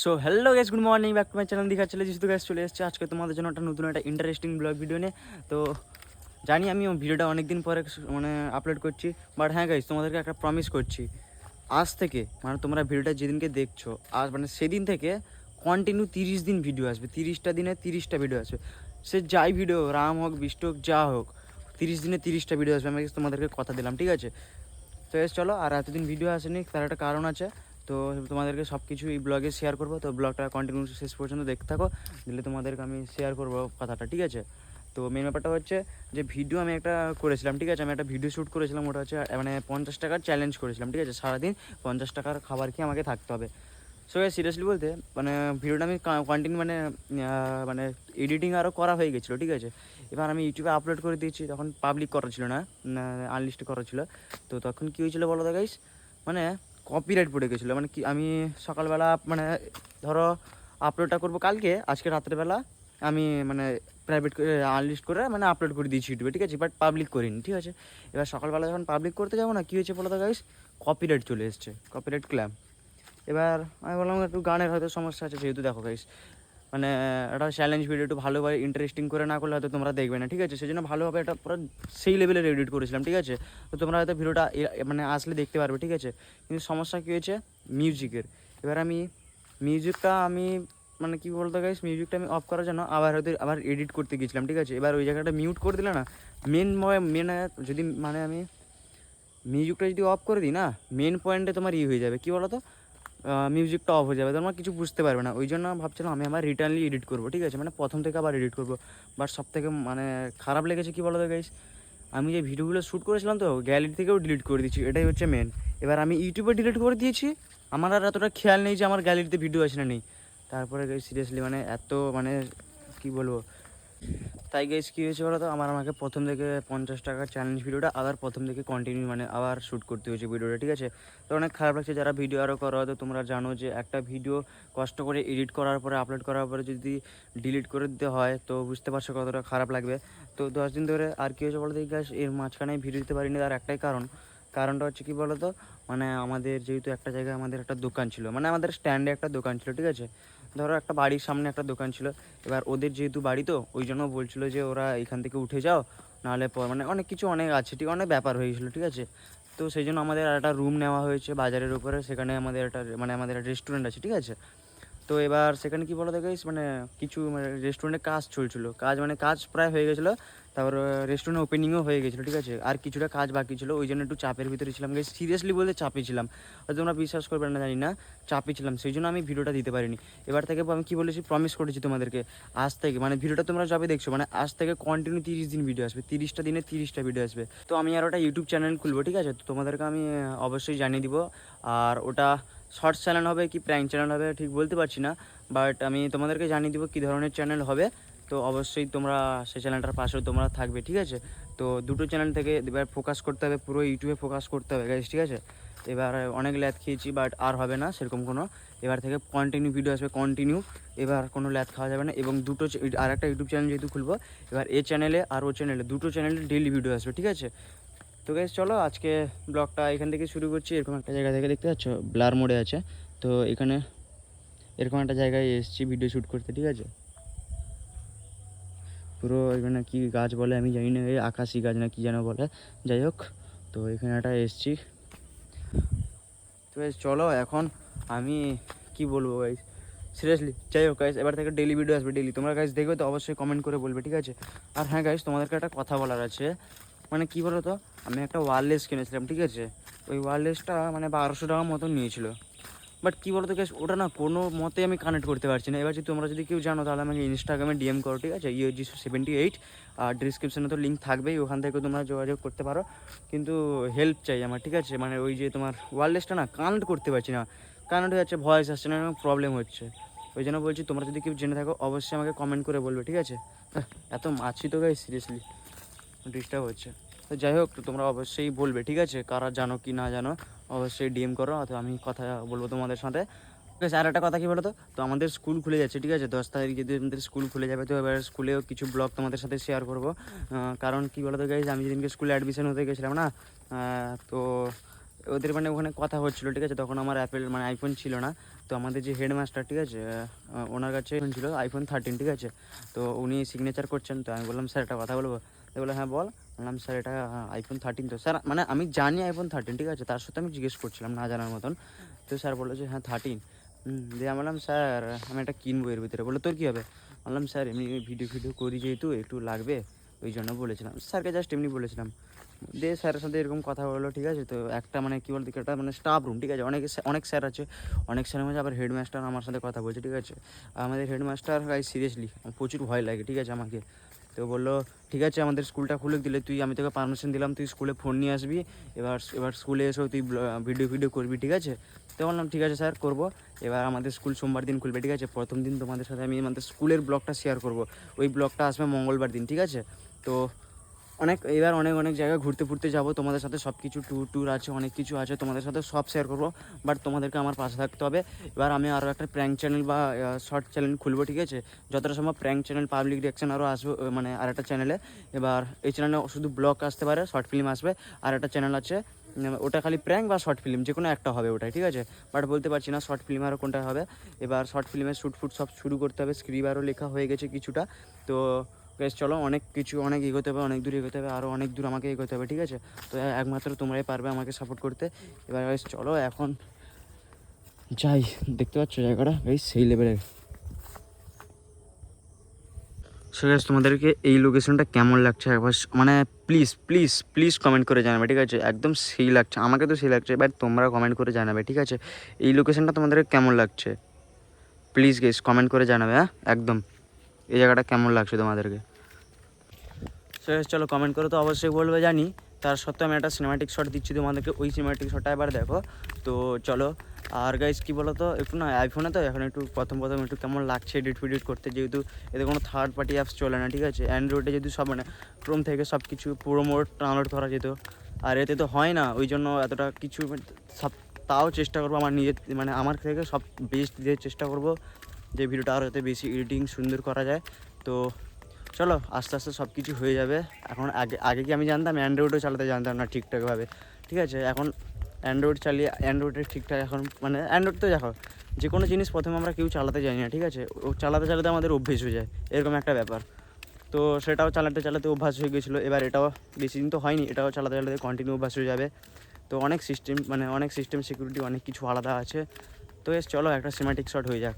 So hello guys good morning back to my channel Digha চলে যেহেতু gas চলে এসেছে। আজকে তোমাদের জন্য একটা নতুন একটা ইন্টারেস্টিং ব্লগ ভিডিও নিয়ে। তো, জানি আমি ভিডিওটা অনেক দিন পরে মানে আপলোড করছি বাট হ্যাঁ গাইস তোমাদেরকে একটা প্রমিস করছি। আজ থেকে মানে তোমরা ভিডিওটা যেদিনকে দেখছ, আজ মানে সেদিন থেকে কন্টিনিউ তিরিশ দিন ভিডিও আসবে। তিরিশটা দিনে তিরিশটা ভিডিও আসবে। সে যাই ভিডিও রাম হোক বিষ্ট হোক, যা হোক, তিরিশ দিনে তিরিশটা ভিডিও আসবে। আমি তোমাদেরকে কথা দিলাম, ঠিক আছে? তো এস চলো, আর এতদিন ভিডিও আসেনি, তার একটা কারণ আছে। তো তোমাদেরকে সব কিছু এই ব্লগে শেয়ার করব। তো ব্লগটা কন্টিনিউ শেষ পর্যন্ত দেখতে থাকো, দিলে তোমাদেরকে আমি শেয়ার করব কথাটা, ঠিক আছে? তো মেন ব্যাপারটা হচ্ছে যে ভিডিও আমি একটা করেছিলাম, ঠিক আছে? আমি একটা ভিডিও শ্যুট করেছিলাম, ওটা হচ্ছে মানে পঞ্চাশ টাকার চ্যালেঞ্জ করেছিলাম, ঠিক আছে? সারাদিন পঞ্চাশ টাকার খাবার খেয়ে আমাকে থাকতে হবে। সো সিরিয়াসলি বলতে মানে ভিডিওটা আমি কন্টিনিউ মানে মানে এডিটিং আরও করা হয়ে গেছিল, ঠিক আছে? এবার আমি ইউটিউবে আপলোড করে দিয়েছি, তখন পাবলিক করা ছিল না আনলিস্ট করা ছিল। তো তখন কী হয়েছিল বলো তো গাইস মানে কপিরাইট পড়ে গেছিল। মানে কি, আমি সকালবেলা মানে ধরো আপলোডটা করব কালকে, আজকে রাত্রেবেলা আমি মানে প্রাইভেট করে আনলিস্ট করে মানে আপলোড করে দিয়েছি ইউটিউবে, ঠিক আছে? বাট পাবলিক করিনি, ঠিক আছে? এবার সকালবেলা যখন পাবলিক করতে যাব না, কী হয়েছে বলো তো গাইস কপিরাইট চলে এসছে কপিরাইট ক্ল্যাম এবার আমি বললাম একটু গানের হয়তো সমস্যা আছে, যেহেতু দেখো গাইস মানে একটা চ্যালেঞ্জ ভিডিও একটু ভালোভাবে ইন্টারেস্টিং করে না করলে হয়তো তোমরা দেখবে না, ঠিক আছে? সেই জন্য ভালোভাবে একটা পুরো সেই লেভেলের এডিট করেছিলাম, ঠিক আছে? তো তোমরা হয়তো ভিডিওটা মানে আসলে দেখতে পারবে, ঠিক আছে? কিন্তু সমস্যা কী হয়েছে? মিউজিকের এবার আমি মিউজিকটা আমি মানে কী বলতে গাইস মিউজিকটা আমি অফ করার জন্য আবার হয়তো আবার এডিট করতে গিয়েছিলাম ঠিক আছে? এবার ওই জায়গাটা মিউট করে দিলে না মেন মেন যদি মানে আমি মিউজিকটা যদি অফ করে দিই না মেন পয়েন্টে তোমার ই হয়ে যাবে। কী বলো তো মিউজিকটা অফ হয়ে যাবে। তোমরা কিছু বুঝতে পারবে না। ওই জন্য ভাবছিলাম আমি আমার রিটার্নলি এডিট করব, ঠিক আছে? মানে প্রথম থেকে আবার এডিট করব। বাট সব থেকে মানে খারাপ লেগেছে কী বলো তো গাইস আমি যে ভিডিওগুলো শ্যুট করেছিলাম তো গ্যালারি থেকেও ডিলিট করে দিচ্ছি এটাই হচ্ছে মেন এবার আমি ইউটিউবে ডিলিট করে দিয়েছি। আমার আর এতটা খেয়াল নেই যে আমার গ্যালারিতে ভিডিও আছে না নেই। তারপরে সিরিয়াসলি মানে এত মানে কি বলব? তাই গাইজ কী হয়েছে বলো তো আমার আমাকে প্রথম থেকে পঞ্চাশ টাকার চ্যালেঞ্জ ভিডিওটা আবার প্রথম থেকে কন্টিনিউ মানে আবার শ্যুট করতে হয়েছে ভিডিওটা ঠিক আছে? তো অনেক খারাপ লাগছে। যারা ভিডিও আরও করো হয়তো তোমরা জানো যে একটা ভিডিও কষ্ট করে এডিট করার পরে আপলোড করার পরে যদি ডিলিট করে দিতে হয়, তো বুঝতে পারছ কতটা খারাপ লাগবে। তো দশ দিন ধরে আর কী হয়েছে বলো তো এই গাছ এর মাঝখানে ভিডিও দিতে পারিনি, তার একটাই কারণ কারণটা হচ্ছে কি বলো তো মানে আমাদের যেহেতু একটা জায়গায় আমাদের একটা দোকান ছিল মানে আমাদের স্ট্যান্ডে একটা দোকান ছিল, ঠিক আছে? ধরো একটা বাড়ির সামনে একটা দোকান ছিল, এবার ওদের যেহেতু বাড়ি তো, ওই জন্য বলছিল যে ওরা এখান থেকে উঠে যাও, নাহলে পর মানে অনেক কিছু অনেক আছে, ঠিক, অনেক ব্যাপার হয়ে গেছিল ঠিক আছে? তো সেই জন্য আমাদের একটা রুম নেওয়া হয়েছে বাজারের উপরে, সেখানে আমাদের একটা মানে আমাদের একটা রেস্টুরেন্ট আছে, ঠিক আছে? তো এবার সেখানে কি বলো দেখাইস মানে কিছু মানে রেস্টুরেন্টে কাজ চলছিল। কাজ মানে কাজ প্রায় হয়ে গেছিল, তারপর রেস্টুরেন্ট ওপেনিংও হয়ে গেছিল, ঠিক আছে? আর কিছুটা কাজ বাকি ছিল, ওই জন্য একটু চাপের ভিতরে ছিলাম গাইস সিরিয়াসলি বলতে চাপে ছিলাম। হয়তো তোমরা বিশ্বাস করবে না, জানি না, চাপে ছিলাম। সেই জন্য আমি ভিডিওটা দিতে পারিনি। এবার থেকে আমি কি বলেছি প্রমিস করেছি তোমাদেরকে, আজ থেকে মানে ভিডিওটা তোমরা যবে দেখছ মানে আজ থেকে কন্টিনিউ তিরিশ দিন ভিডিও আসবে, তিরিশটা দিনে তিরিশটা ভিডিও আসবে। তো আমি আর ওটা ইউটিউব চ্যানেল খুলবো, ঠিক আছে? তো তোমাদেরকে আমি অবশ্যই জানিয়ে দিব। আর ওটা শর্টস চ্যানেল হবে কি প্র্যাঙ্ক চ্যানেল হবে ঠিক বলতে পারছি না বাট আমি তোমাদেরকে জানিয়ে দিব কী ধরনের চ্যানেল হবে, তো অবশ্যই তোমরা সেই চ্যানেলটার পাশেও তোমরা থাকবে, ঠিক আছে? তো দুটো চ্যানেল থেকে এবার ফোকাস করতে হবে, পুরো ইউটিউবে ফোকাস করতে হবে গাইজ ঠিক আছে? এবার অনেক ল্যাথ খেয়েছি বাট আর হবে না সেরকম কোনো। এবার থেকে কন্টিনিউ ভিডিও আসবে কন্টিনিউ এবার কোনো ল্যাথ খাওয়া যাবে না, এবং দুটো আর একটা ইউটিউব চ্যানেল যেহেতু খুলবো, এবার এ চ্যানেলে আর ও চ্যানেলে দুটো চ্যানেলে ডেলি ভিডিও আসবে, ঠিক আছে? তো গাইজ চলো আজকে ব্লগটা এখান থেকে শুরু করছি। এরকম একটা জায়গা থেকে দেখতে পাচ্ছ, ব্লার মোড়ে আছে। তো এখানে এরকম একটা জায়গায় এসেছি ভিডিও শ্যুট করতে, ঠিক আছে? পুরো এখানে কি গাছ বলে আমি জানি না, এই আকাশি গাছ না কি যেন বলে। যাই হোক, তো এখানে একটা এসছি। তো চলো এখন আমি কি বলব গাইজ সিরিয়াসলি যাই হোক গাইজ এবার থেকে ডেলি ভিডিও আসবে ডেলি তোমরা গাইজ দেখবে তো অবশ্যই কমেন্ট করে বলবে, ঠিক আছে? আর হ্যাঁ গাইজ তোমাদেরকে একটা কথা বলার আছে। মানে কি বলো তো আমি একটা ওয়ারলেস কিনেছিলাম, ঠিক আছে? ওই ওয়ারলেসটা মানে বারোশো টাকার মতন নিয়েছিল। বাট কী বলতো গ্যাস ওটা না কোনো মতে আমি কানেক্ট করতে পারছি না। এবার যদি তোমরা যদি কেউ জানো, তাহলে আমাকে ইনস্টাগ্রামে ডিএম করো, ঠিক আছে? ইউ জি সেভেন্টি এইট আর ডিসক্রিপশনে তো লিঙ্ক থাকবেই, ওখান থেকে তোমরা যোগাযোগ করতে পারো। কিন্তু হেল্প চাই আমার, ঠিক আছে? মানে ওই যে তোমার ওয়ারলেসটা না কানেক্ট করতে পারছি না। কানেক্ট হয়ে যাচ্ছে ভয়েস আসছে না প্রবলেম হচ্ছে। ওই জন্য বলছি, তোমরা যদি কেউ জেনে থাকো, অবশ্যই আমাকে কমেন্ট করে বলবে, ঠিক আছে? এত মাছি তো গাই সিরিয়াসলি ডিস্টার্ব হচ্ছে। তো যাই হোক তোমরা অবশ্যই বলবে, ঠিক আছে? কারা জানো কি না জানো, অবশ্যই ডিএম করো, অথবা আমি কথা বলব তোমাদের সাথে। ঠিক আছে আর একটা কথা কী বলো তো তো আমাদের স্কুল খুলে যাচ্ছে, ঠিক আছে? দশ তারিখ যদি আমাদের স্কুল খুলে যাবে, তো এবার স্কুলেও কিছু ব্লগ তোমাদের সাথে শেয়ার করব। কারণ কী বলো তো গাইজ আমি যেদিনকে স্কুলে অ্যাডমিশন হতে গেছিলাম না তো ওদের মানে ওখানে কথা হচ্ছিল, ঠিক আছে? তখন আমার অ্যাপেল মানে আইফোন ছিল না। তো আমাদের যে হেডমাস্টার ঠিক আছে ওনার কাছে ছিল আইফোন থার্টিন ঠিক আছে? তো উনি সিগনেচার করছেন, তো আমি বললাম, স্যার, একটা কথা বলব? তো বলে হ্যাঁ বল। বললাম স্যার, এটা আইফোন থার্টিন তো। স্যার মানে আমি জানি আইফোন থার্টিন ঠিক আছে? তার সাথে আমি জিজ্ঞেস করছিলাম, না জানার মতন। তো স্যার বলল যে হ্যাঁ থার্টিন দিয়ে আমি বললাম, স্যার, আমি একটা কিনবো এর ভিতরে। বলল, তোর কী হবে? বললাম, স্যার, এমনি ভিডিও ফিডিও করি যেহেতু, একটু লাগবে। ওই জন্য বলেছিলাম। স্যারকে জাস্ট এমনি বলেছিলাম। দিয়ে স্যারের সাথে এরকম কথা বলল ঠিক আছে? তো একটা মানে কী বলতে, একটা মানে স্টাফ রুম ঠিক আছে? অনেক অনেক স্যার আছে, অনেক স্যারের মধ্যে আবার হেডমাস্টার আমার সাথে কথা বলছে, ঠিক আছে? আমাদের হেডমাস্টার ভাই সিরিয়াসলি প্রচুর ভয় লাগে, ঠিক আছে? আমাকে। তো বলল, ঠিক আছে, আমাদের স্কুলটা খুলে দিলে তুই, আমি তোকে পারমিশন দিলাম, তুই স্কুলে ফোন নিয়ে আসবি, এবার এবার স্কুলে এসেও তুই ভিডিও ভিডিও করবি, ঠিক আছে? তো বললাম, ঠিক আছে স্যার করব। এবার আমাদের স্কুল সোমবার দিন খুলবে, ঠিক আছে? প্রথম দিন তোমাদের সাথে আমি আমাদের স্কুলের ব্লগটা শেয়ার করব। ওই ব্লগটা আসবে মঙ্গলবার দিন, ঠিক আছে? তো অনেক, এবার অনেক অনেক জায়গায় ঘুরতে ফুরতে যাব। তোমাদের সাথে সব কিছু ট্যুর ট্যুর আছে, অনেক কিছু আছে। তোমাদের সাথে সব শেয়ার করব বাট তোমাদেরকে আমার পাশে থাকতে হবে। এবার আমি আরও একটা প্র্যাঙ্ক চ্যানেল বা শর্ট চ্যানেল খুলবো, ঠিক আছে? যতটা সম্ভব প্র্যাঙ্ক চ্যানেল পাবলিক রিয়াকশন আরও আসবে মানে আর একটা চ্যানেলে এবার এই চ্যানেলে শুধু ব্লগ আসতে পারে শর্ট ফিল্ম আসবে। আর একটা চ্যানেল আছে ওটা খালি প্র্যাঙ্ক বা শর্ট ফিল্ম যে কোনো একটা হবে ওটাই, ঠিক আছে? বাট বলতে পারছি না শর্ট ফিল্ম আরও কোনটা হবে। এবার শর্ট ফিল্মের শ্যুট ফুট সব শুরু করতে হবে স্ক্রিপ্ট আরও লেখা হয়ে গেছে কিছুটা। তো বেশ চলো, অনেক কিছু, অনেক এগোতে হবে, অনেক দূর এগোতে হবে আরও অনেক দূর আমাকে এগোতে হবে, ঠিক আছে? তো একমাত্র তোমরাই পারবে আমাকে সাপোর্ট করতে। এবার বেশ চলো, এখন যাই, দেখতে পাচ্ছ জায়গাটা? বেশ সেই লেভেলের সো তোমাদেরকে এই লোকেশনটা কেমন লাগছে? একবার মানে প্লিজ প্লিজ প্লিজ কমেন্ট করে জানাবে, ঠিক আছে? একদম সেই লাগছে, আমাকে তো সেই লাগছে বাট তোমরা কমেন্ট করে জানাবে, ঠিক আছে? এই লোকেশনটা তোমাদেরকে কেমন লাগছে? প্লিজ গেস কমেন্ট করে জানাবে হ্যাঁ? একদম। এই জায়গাটা কেমন লাগছে তোমাদেরকে? চলো কমেন্ট করে তো, অবশ্যই বলবে জানি। তার সত্ত্বেও আমি একটা সিনেমাটিক শট দিচ্ছি তোমাদেরকে, ওই সিনেমাটিক শটটা এবার দেখো। তো চলো, আর গাইস কি বলো তো একটু না আইফোনে তো এখন একটু প্রথম প্রথম একটু কেমন লাগছে এডিট ফিডিট করতে, যেহেতু এতে কোনো থার্ড পার্টি অ্যাপস চলে না, ঠিক আছে? অ্যান্ড্রয়েডে যেহেতু সব মানে ক্রোম থেকে সব কিছু পুরো মোড ডাউনলোড করা যেত। আর এতে তো হয় না, ওই জন্য এতটা কিছু সব, তাও চেষ্টা করব আমার নিজের মানে আমার থেকে সব বেস্ট দিয়ে চেষ্টা করব। যে ভিডিওটা আরও যাতে বেশি এডিটিং সুন্দর করা যায়। তো চলো, আস্তে আস্তে সব কিছু হয়ে যাবে। এখন আগে আগে কি আমি জানতাম? অ্যান্ড্রয়েডও চালাতে জানতাম না ঠিকঠাকভাবে ঠিক আছে, এখন অ্যান্ড্রয়েড চালিয়ে অ্যান্ড্রয়েডের ঠিকঠাক এখন মানে অ্যান্ড্রয়েড তো দেখো, যে কোনো জিনিস প্রথমে আমরা কেউ চালাতে যাই না, ঠিক আছে? ও চালাতে চালাতে আমাদের অভ্যেস হয়ে যায়, এরকম একটা ব্যাপার। তো সেটাও চালাতে চালাতে অভ্যাস হয়ে গেছিল। এবার এটাও বেশি দিন তো হয়নি, এটাও চালাতে চালাতে কন্টিনিউ অভ্যাস হয়ে যাবে। তো অনেক সিস্টেম মানে অনেক সিস্টেম সিকিউরিটি অনেক কিছু আলাদা আছে। তো এস চলো একটা সিমেটিক শট হয়ে যাক।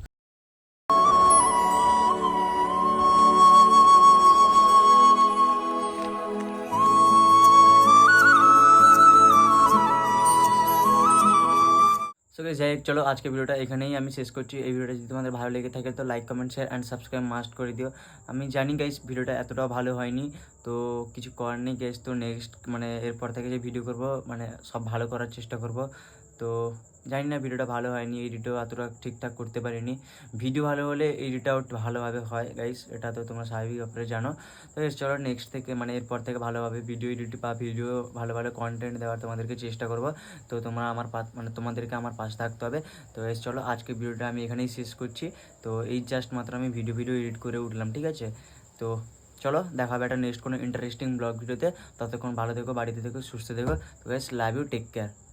যাই চলো আজকে ভিডিওটা এখানেই আমি শেষ করছি। এই ভিডিওটা যদি তোমাদের ভালো লেগে থাকে, তো like comment share and subscribe must করে দিও। আমি জানি গাইস ভিডিওটা এতটাও ভালো হয়নি, তো কিছু করার নেই গাইস তো নেক্সট মানে এরপর থেকে যে ভিডিও করব মানে সব ভালো করার চেষ্টা করব। তো জানি না ভিডিওটা ভালো হয়নি, এডিটও এতটা ঠিকঠাক করতে পারিনি। ভিডিও ভালো হলে এডিটাও ভালোভাবে হয় গাইস এটা তো তোমরা স্বাভাবিক ব্যাপারে জানো। তো চলো নেক্সট থেকে মানে এরপর থেকে ভালোভাবে ভিডিও এডিট বা ভিডিও ভালো ভালো কন্টেন্ট দেওয়ার তোমাদেরকে চেষ্টা করব। তো তোমরা আমার মানে তোমাদেরকে আমার পাশে থাকতে হবে। তো এস চলো আজকে ভিডিওটা আমি এখানেই শেষ করছি। তো এই জাস্ট মাত্র আমি ভিডিও ভিডিও এডিট করে উঠলাম, ঠিক আছে? তো চলো, দেখা হবে একটা নেক্সট কোনো ইন্টারেস্টিং ব্লগ ভিডিওতে ততক্ষণ ভালো থেকো, বাড়িতে থেকো, সুস্থ থেকো। তো guys love you take care